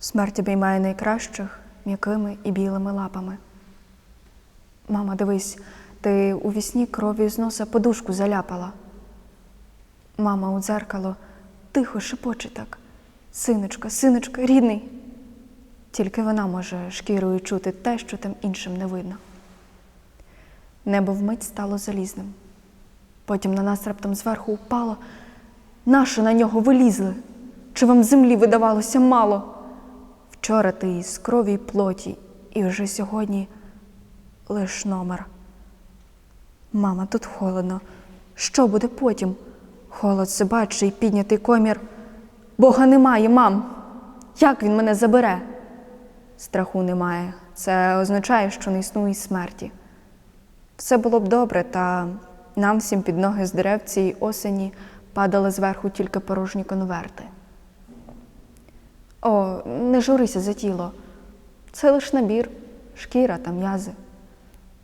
Смерть обіймає найкращих м'якими і білими лапами. Мама, дивись, ти у вісні кров'ю з носа подушку заляпала. Мама у дзеркало тихо шепоче так. Синочка, синочка, рідний. Тільки вона може шкірою чути те, що там іншим не видно. Небо вмить стало залізним. Потім на нас раптом зверху упало. Наші на нього вилізли. Чи вам землі видавалося мало? Вчора ти із крові й плоті, і вже сьогодні лиш номер. Мама, тут холодно. Що буде потім? Холод собачий, піднятий комір. Бога немає, мам. Як він мене забере? Страху немає. Це означає, що не існує смерті. Все було б добре, та нам всім під ноги з дерев цієї осені падали зверху тільки порожні конверти. О, не журися за тіло. Це лиш набір, шкіра та м'язи.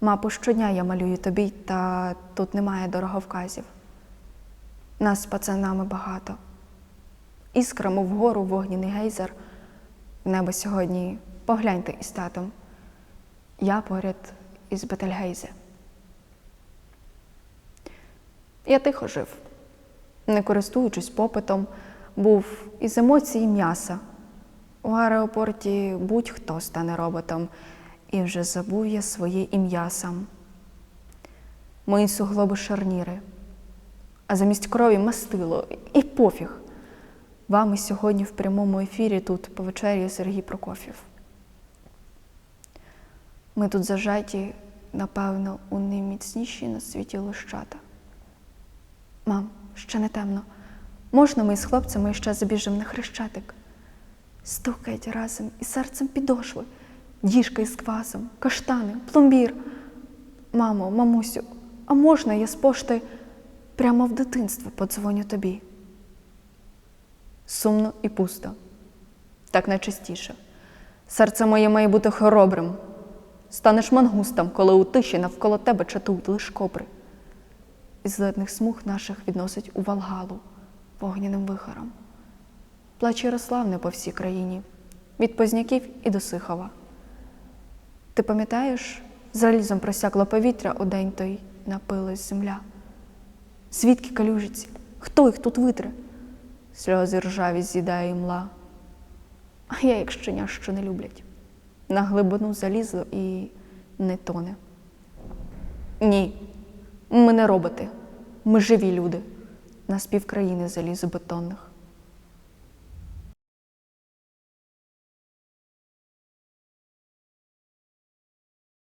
Мапу щодня я малюю тобі, та тут немає дороговказів. Нас з пацанами багато. Іскрами вгору вогняний гейзер. Небо сьогодні погляньте із татом. Я поряд із Бетельгейзе. Я тихо жив, не користуючись попитом, був із емоцій м'яса. У аеропорті будь-хто стане роботом, і вже забув я своє ім'я сам. Мої суглоби шарніри, а замість крові мастило і пофіг. Вами сьогодні в прямому ефірі тут повечеряє Сергій Прокоф'єв. Ми тут зажаті, напевно, у найміцніші на світі лищата. Мам, ще не темно. Можна ми з хлопцями ще забіжимо на хрещатик? Стукають разом із серцем підошви, діжка із квасом, каштани, пломбір. Мамо, мамусю, а можна я з пошти прямо в дитинство подзвоню тобі? Сумно і пусто, так найчастіше. Серце моє має бути хоробрим. Станеш мангустом, коли у тиші навколо тебе чатують лиш кобри. Із ледних смуг наших відносить у Валгалу вогняним вихором. Плач Ярославне по всій країні, від Позняків і до Сихова. Ти пам'ятаєш, залізом просякло повітря у день той напилась земля. Звідки калюжиці? Хто їх тут витре? Сльози ржаві з'їдає імла. А я, як щеня, що не люблять. На глибину залізло і не тоне. Ні, ми не роботи, ми живі люди на співкраїни залізобетонних.